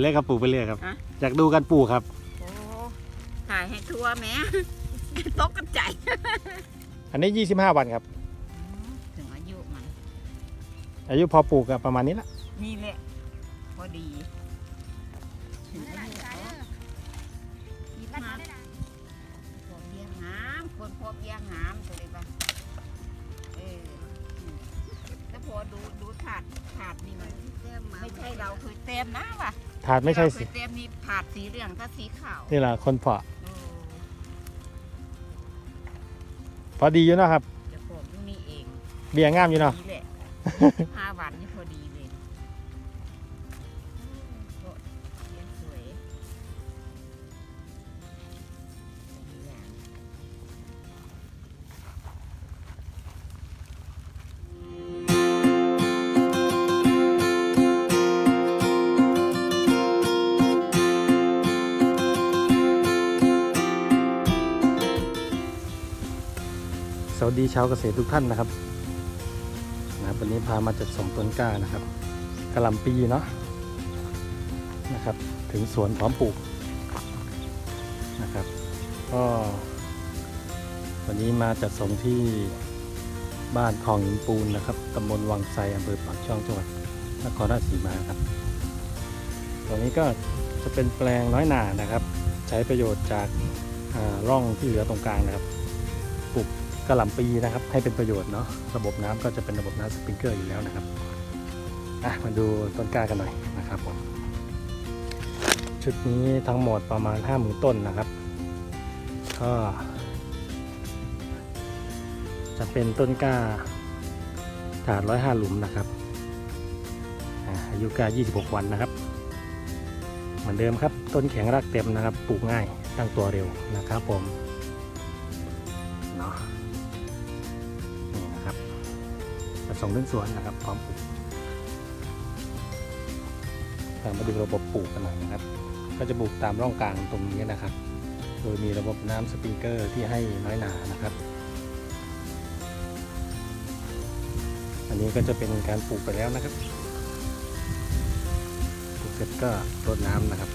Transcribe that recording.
เรื่อยครับปลูกไปเรื่อยครับ ฮะ อยากดูกันปลูกครับ โอ้ถ่ายให้ทั่วแหม่ตกกระจายอันนี้ 25 วันครับ ถึงอายุมัน อายุพอปลูกอะประมาณนี้ละนี่แหละพอดีถึงอายุเขามีมาพอเพียงงามคนพอเพียงงามตั ดูดูถาดถาดนี่มันไม่ใช่เราเคยเต็มนะว่ะถาดไม่ใช่เราเคสิยเต็มนี่ถาดสีเหลืองถ้าสีขาวนี่แหละคนเพาะโอ้พอดีอยู่เนาะครับจะปลูกตรงนี้เองเบี้ยงามอยู่เนาะดีแหละ ห้าวันนี่พอดีเลย วัสดีชาวเกษตรทุกท่านนะครับนะครับวันนี้พามาจัดส่งต้นกล้านะครับกระลำปีเนาะนะครับ ถึงสวนพร้อมปลูกนะครับ ก็วันนี้มาจัดส่งที่บ้านคลองหินปูนนะครับตำบลวังไซอำเภอปากช่องจังหวัดนครราชสีมาครับตรงนี้ก็จะเป็นแปลงน้อยหนานะครับ ใช้ประโยชน์จากอ่าร่องที่เหลือตรงกลางนะครับปลูก ระหล่ำปีนะครับ ให้เป็นประโยชน์เนาะระบบน้ำก็จะเป็นระบบน้ำสปริงเกอร์อยู่แล้วนะครับอะมาดูต้นกล้ากันหน่อยนะครับผมชุดนี้ทั้งหมดประมาณ5 0,000ต้นนะครับก็จะเป็นต้นกล้าถาด105หลุมนะครับอายุกา26 วันนะครับ เหมือนเดิมครับ ต้นแข็งรากเต็มนะครับ ปลูกง่ายตั้งตัวเร็วนะครับผมเนาะ ส่งถึงสวนนะครับพร้อมปลูกเรามาดูระบบปลูกกันหน่อยนะครับ ก็จะปลูกตามร่องกลางตรงนี้นะครับ โดยมีระบบน้ำสปริงเกอร์ที่ให้น้อยหนานะครับ อันนี้ก็จะเป็นการปลูกไปแล้วนะครับ ปลูกเสร็จก็รดน้ำนะครับ